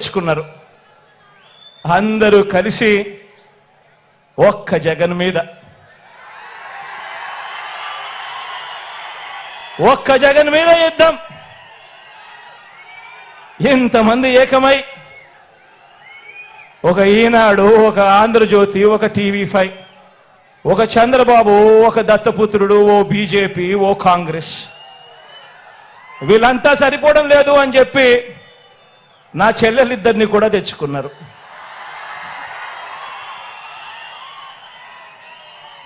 తెచ్చుకున్నారు. అందరూ కలిసి ఒక్క జగన్ మీద. ఒక్క జగన్ మీద యుద్ధం. ఇంతమంది ఏకమై ఒక ఈనాడు ఒక ఆంధ్రజ్యోతి ఒక టీవీ ఫైవ్ ఒక చంద్రబాబు ఒక దత్తపుత్రుడు ఓ బీజేపీ ఓ కాంగ్రెస్. వీళ్ళంతా సరిపోవడం లేదు అని చెప్పి నా చెల్లెలిద్దరిని కూడా తెచ్చుకున్నారు.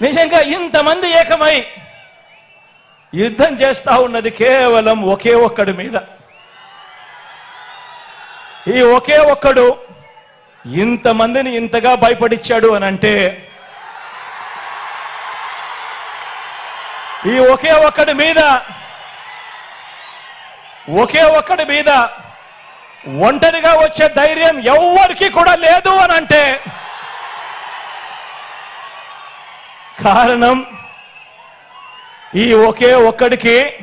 నిజంగా ఇంతమంది ఏకమై యుద్ధం చేస్తా ఉన్నది కేవలం ఒకే ఒక్కడి మీద. ఈ ఒకే ఒక్కడు ఇంతమందిని ఇంతగా భయపడిచ్చాడు అని అంటే ఈ ఒకే ఒక్కడి మీద ఒకే ఒక్కడి మీద ఒంటరిగా వచ్చే ధైర్యం ఎవ్వరికి కూడా లేదు అని అంటే. కారణం ఈ ఒకే ఒక్కడికి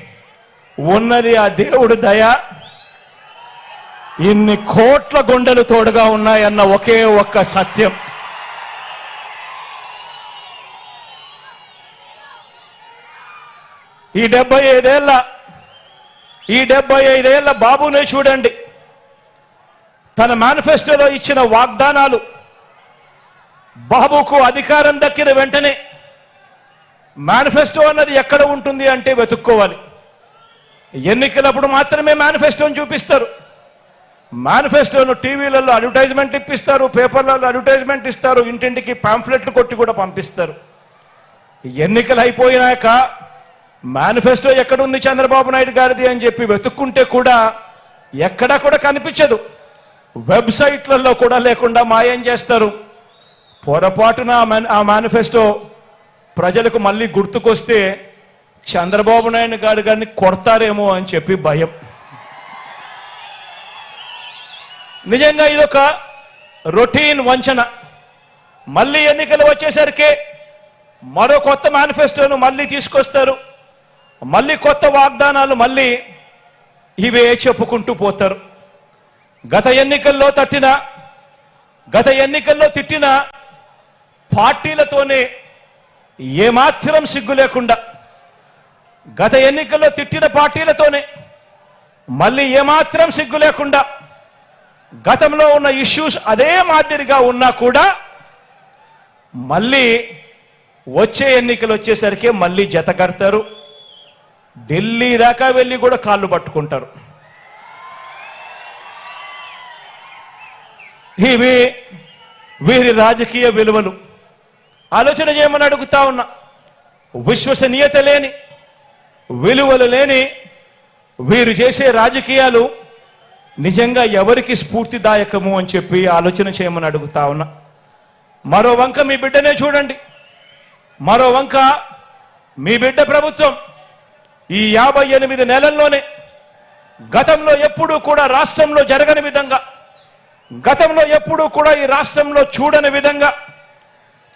ఉన్నది ఆ దేవుడు దయ. ఇన్ని కోట్ల గుండెలు తోడుగా ఉన్నాయన్న ఒకే ఒక్క సత్యం. ఈ డెబ్బై ఐదేళ్ళ ఈ డెబ్బై ఐదేళ్ళ బాబునే చూడండి. తన మేనిఫెస్టోలో ఇచ్చిన వాగ్దానాలు బాబుకు అధికారం దక్కిన వెంటనే మేనిఫెస్టో అన్నది ఎక్కడ ఉంటుంది అంటే వెతుక్కోవాలి. ఎన్నికలప్పుడు మాత్రమే మేనిఫెస్టోని చూపిస్తారు. మేనిఫెస్టోను టీవీలలో అడ్వర్టైజ్మెంట్ ఇప్పిస్తారు పేపర్లలో అడ్వర్టైజ్మెంట్ ఇస్తారు ఇంటింటికి పాంఫ్లెట్లు కొట్టి కూడా పంపిస్తారు. ఎన్నికలు అయిపోయినాక మేనిఫెస్టో ఎక్కడుంది చంద్రబాబు నాయుడు గారిది అని చెప్పి వెతుక్కుంటే కూడా ఎక్కడా కూడా కనిపించదు. వెబ్సైట్లలో కూడా లేకుండా మాయం చేస్తారు. పొరపాటున ఆ ఆ మేనిఫెస్టో ప్రజలకు మళ్ళీ గుర్తుకొస్తే చంద్రబాబు నాయుడు గారు గారిని కొడతారేమో అని చెప్పి భయం. నిజంగా ఇదొక రొటీన్ వంచన. మళ్ళీ ఎన్నికలు వచ్చేసరికి మరో కొత్త మేనిఫెస్టోను మళ్ళీ తీసుకొస్తారు. మళ్ళీ కొత్త వాగ్దానాలు మళ్ళీ ఇవే చెప్పుకుంటూ పోతారు. గత ఎన్నికల్లో తట్టిన గత ఎన్నికల్లో తిట్టిన పార్టీలతోనే ఏమాత్రం సిగ్గు లేకుండా గత ఎన్నికల్లో తిట్టిన పార్టీలతోనే మళ్ళీ ఏమాత్రం సిగ్గు లేకుండా గతంలో ఉన్న ఇష్యూస్ అదే మాదిరిగా ఉన్నా కూడా మళ్ళీ వచ్చే ఎన్నికలు వచ్చేసరికి మళ్ళీ జత కడతారు. ఢిల్లీ దాకా వెళ్ళి కూడా కాళ్ళు పట్టుకుంటారు. ఇవి వీరి రాజకీయ విలువలు. ఆలోచన చేయమని అడుగుతా ఉన్నా. విశ్వసనీయత లేని విలువలు లేని వీరు చేసే రాజకీయాలు నిజంగా ఎవరికి స్ఫూర్తిదాయకము అని చెప్పి ఆలోచన చేయమని అడుగుతా ఉన్నా. మరో వంక మీ బిడ్డనే చూడండి. మరో వంక మీ బిడ్డ ప్రభుత్వం ఈ యాభై ఎనిమిది నెలల్లోనే గతంలో ఎప్పుడూ కూడా రాష్ట్రంలో జరగని విధంగా గతంలో ఎప్పుడూ కూడా ఈ రాష్ట్రంలో చూడని విధంగా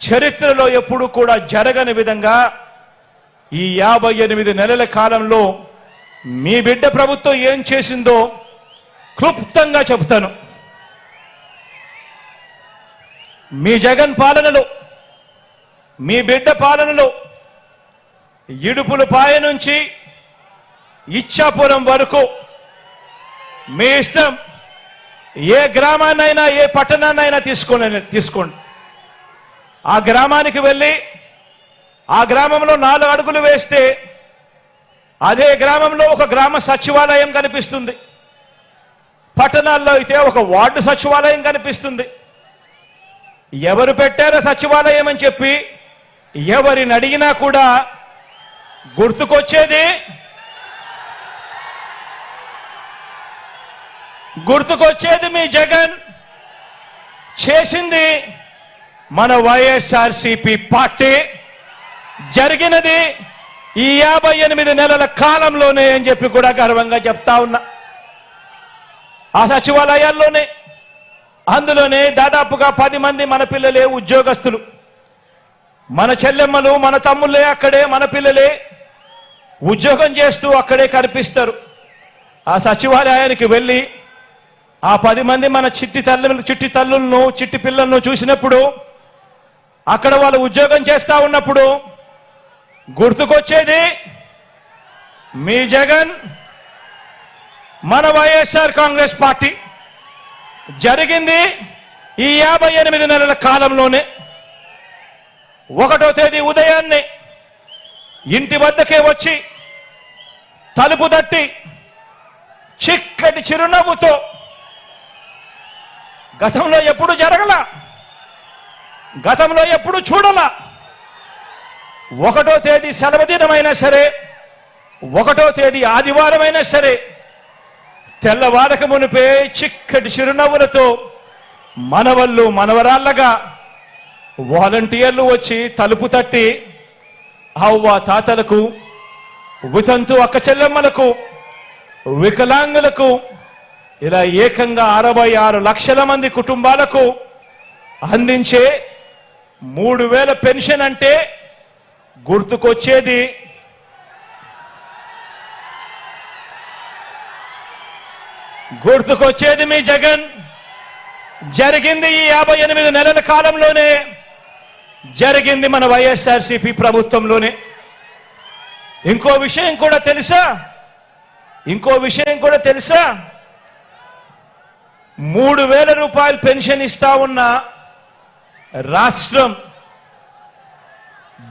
చరిత్రలో ఎప్పుడూ కూడా జరగని విధంగా ఈ యాభై ఎనిమిది నెలల కాలంలో మీ బిడ్డ ప్రభుత్వం ఏం చేసిందో క్లుప్తంగా చెప్తాను మీ జగన్ పాలనలో మీ బిడ్డ పాలనలో ఇడుపులపాయ నుంచి ఇచ్చాపురం వరకు మీ ఇష్టం ఏ గ్రామాన్నైనా ఏ పట్టణాన్నైనా తీసుకోండి తీసుకోండి. ఆ గ్రామానికి వెళ్ళి ఆ గ్రామంలో నాలుగు అడుగులు వేస్తే అదే గ్రామంలో ఒక గ్రామ సచివాలయం కనిపిస్తుంది. పట్టణాల్లో అయితే ఒక వార్డు సచివాలయం కనిపిస్తుంది. ఎవరు పెట్టారో సచివాలయం అని చెప్పి ఎవరిని అడిగినా కూడా గుర్తుకొచ్చేది గుర్తుకొచ్చేది మీ జగన్ చేసింది మన వైఎస్ఆర్సిపి పార్టీ. జరిగినది ఈ యాభై ఎనిమిది నెలల కాలంలోనే అని చెప్పి కూడా గర్వంగా చెప్తా ఉన్నా. ఆ సచివాలయాల్లోనే అందులోనే దాదాపుగా పది మంది మన పిల్లలే ఉద్యోగస్తులు. మన చెల్లెమ్మలు మన తమ్ముళ్ళే అక్కడే మన పిల్లలే ఉద్యోగం చేస్తూ అక్కడే కనిపిస్తారు. ఆ సచివాలయానికి వెళ్ళి ఆ పది మంది మన చిట్టి తల్లి చిట్టి తల్లులను చిట్టి పిల్లలను చూసినప్పుడు అక్కడ వాళ్ళు ఉద్యోగం చేస్తా ఉన్నప్పుడు గుర్తుకొచ్చేది మీ జగన్ మన వైఎస్ఆర్ కాంగ్రెస్ పార్టీ. జరిగింది ఈ యాభై ఎనిమిది నెలల కాలంలోనే. ఒకటో తేదీ ఉదయాన్నే ఇంటి వద్దకే వచ్చి తలుపు తట్టి చిక్కటి చిరునవ్వుతో గతంలో ఎప్పుడు జరగల? గతంలో ఎప్పుడు చూడల? ఒకటో తేదీ సెలవుదినమైనా సరే ఒకటో తేదీ ఆదివారమైనా సరే తెల్లవారక మునిపే చిక్కటి చిరునవ్వులతో మనవళ్ళు మనవరాళ్ళగా వాలంటీర్లు వచ్చి తలుపు తట్టి అవ్వ తాతలకు వితంతు అక్క చెల్లెమ్మలకు వికలాంగులకు ఇలా ఏకంగా అరవై ఆరు లక్షల మంది కుటుంబాలకు అందించే మూడు వేల పెన్షన్ అంటే గుర్తుకొచ్చేది గుర్తుకొచ్చేది మీ జగన్. జరిగింది ఈ యాభై ఎనిమిది నెలల కాలంలోనే. జరిగింది మన వైఎస్ఆర్సీపీ ప్రభుత్వంలోనే. ఇంకో విషయం కూడా తెలుసా? ఇంకో విషయం కూడా తెలుసా? మూడు వేల రూపాయలు పెన్షన్ ఇస్తా ఉన్న రాష్ట్రం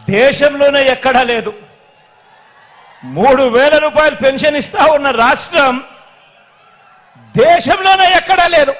దేశంలోనే ఎక్కడా లేదు. మూడు వేల రూపాయలు పెన్షన్ ఇస్తా ఉన్న రాష్ట్రం దేశంలోనే ఎక్కడా లేదు.